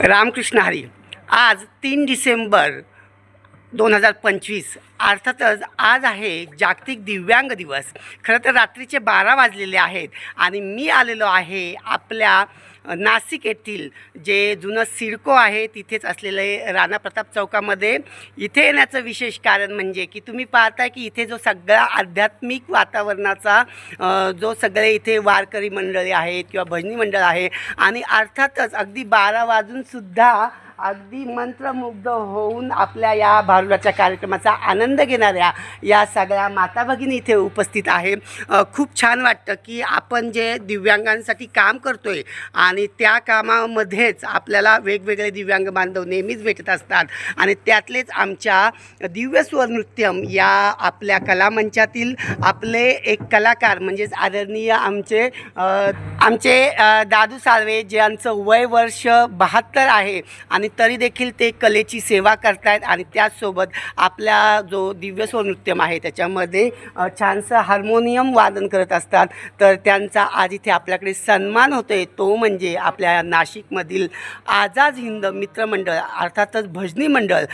रामकृष्ण हरी. आज तीन डिसेंबर दोन हजार पंचवीस अर्थातच आज आहे जागतिक दिव्यांग दिवस. खरं तर रात्रीचे बारा वाजलेले आहेत आणि मी आलेलो आहे आपल्या नाशिक येथील जे जुनं सिडको आहे तिथेच असलेले राणा प्रताप चौकामध्ये इथे येण्याचं विशेष कारण म्हणजे की तुम्ही पाहताय की इथे जो सगळा आध्यात्मिक वातावरणाचा जो सगळे इथे वारकरी मंडळी आहेत किंवा भजनी मंडळ आहे आणि अर्थातच अगदी बारा वाजूनसुद्धा अगदी मंत्रमुग्ध होऊन आपल्या या भारुडाच्या कार्यक्रमाचा आनंद घेणाऱ्या या सगळ्या माता भगिनी इथे उपस्थित आहे. खूप छान वाटतं की आपण जे दिव्यांगांसाठी काम करतो आहे आणि आणि त्या कामामध्येच आपल्याला वेगवेगळे दिव्यांग बांधव नेहमीच भेटत असतात. आणि त्यातलेच आमच्या दिव्य स्वर नृत्यम या आपल्या कलामंचातील आपले एक कलाकार म्हणजेच आदरणीय आमचे आमचे दादू साळवे ज्यांचं वय वर्ष बहात्तर आहे आणि तरी देखील ते कलेची सेवा करतायत आणि त्याचसोबत आपल्या जो दिव्यस्व नृत्यम आहे त्याच्यामध्ये छानसं हार्मोनियम वादन करत असतात. तर त्यांचा आज इथे आपल्याकडे सन्मान होतोय. तो म्हणजे आपल्या नाशिकमधील आझाद हिंद मित्रमंडळ अर्थातच भजनी मंडळ.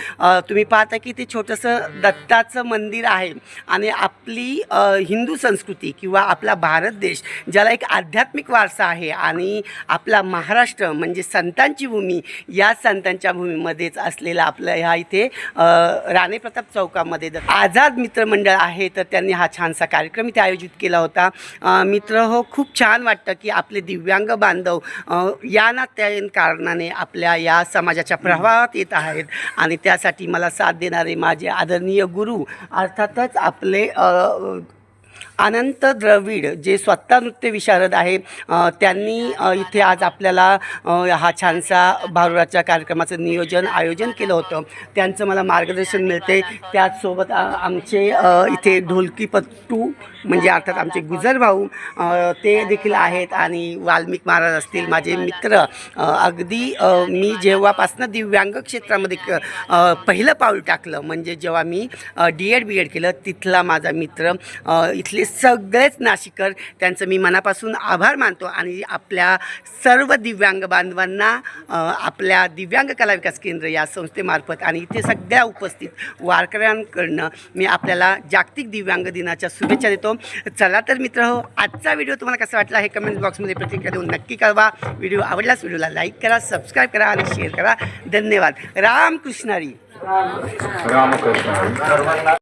तुम्ही पाहता की ते छोटंसं दत्ताचं मंदिर आहे आणि आपली हिंदू संस्कृती किंवा आपला भारत देश ज्याला एक आध्यात्मिक वारसा आहे. आणि आपला महाराष्ट्र म्हणजे संतांची भूमी या संतांच्या भूमीमध्येच असलेला आपलं ह्या इथे राणे प्रताप चौकामध्ये आझाद मित्रमंडळ आहे. तर त्यांनी हा छानसा कार्यक्रम इथे आयोजित केला होता. मित्र हो खूप छान वाटतं की आपले दिव्यांग बांधव या ना त्या कारणाने आपल्या या समाजाच्या प्रभावात येत आहेत. आणि त्यासाठी मला साथ देणारे माझे आदरणीय गुरु अर्थातच आपले अनंत द्रविड जे स्वतः नृत्य विशारद आहे त्यांनी इथे आज आपल्याला हा छानसा भारुराच्या कार्यक्रमाचं नियोजन आयोजन केलं होतं. त्यांचं मला मार्गदर्शन मिळते. त्याचसोबत आमचे इथे ढोलकीपट्टू म्हणजे अर्थात आमचे गुजर भाऊ ते देखील आहेत आणि वाल्मिक महाराज असतील माझे मित्र. अगदी मी जेव्हापासनं दिव्यांग क्षेत्रामध्ये पहिलं पाऊल टाकलं म्हणजे जेव्हा मी डी एड बी एड केलं तिथला माझा मित्र इथले सगळेच नाशिकर त्यांचं मी मनापासून आभार मानतो आणि आपल्या सर्व दिव्यांग बांधवांना आपल्या दिव्यांग कला विकास केंद्र या संस्थेमार्फत आणि इथे सगळ्या उपस्थित वारकऱ्यांकडनं मी आपल्याला जागतिक दिव्यांग दिनाच्या शुभेच्छा देतो. चला तर मित्र हो आजचा व्हिडिओ तुम्हाला कसा वाटला हे कमेंट बॉक्समध्ये प्रतिक्रिया देऊन नक्की कळवा. व्हिडिओ आवडल्यास व्हिडिओला लाईक करा सबस्क्राईब करा आणि शेअर करा. धन्यवाद. रामकृष्णारी रामकृष्ण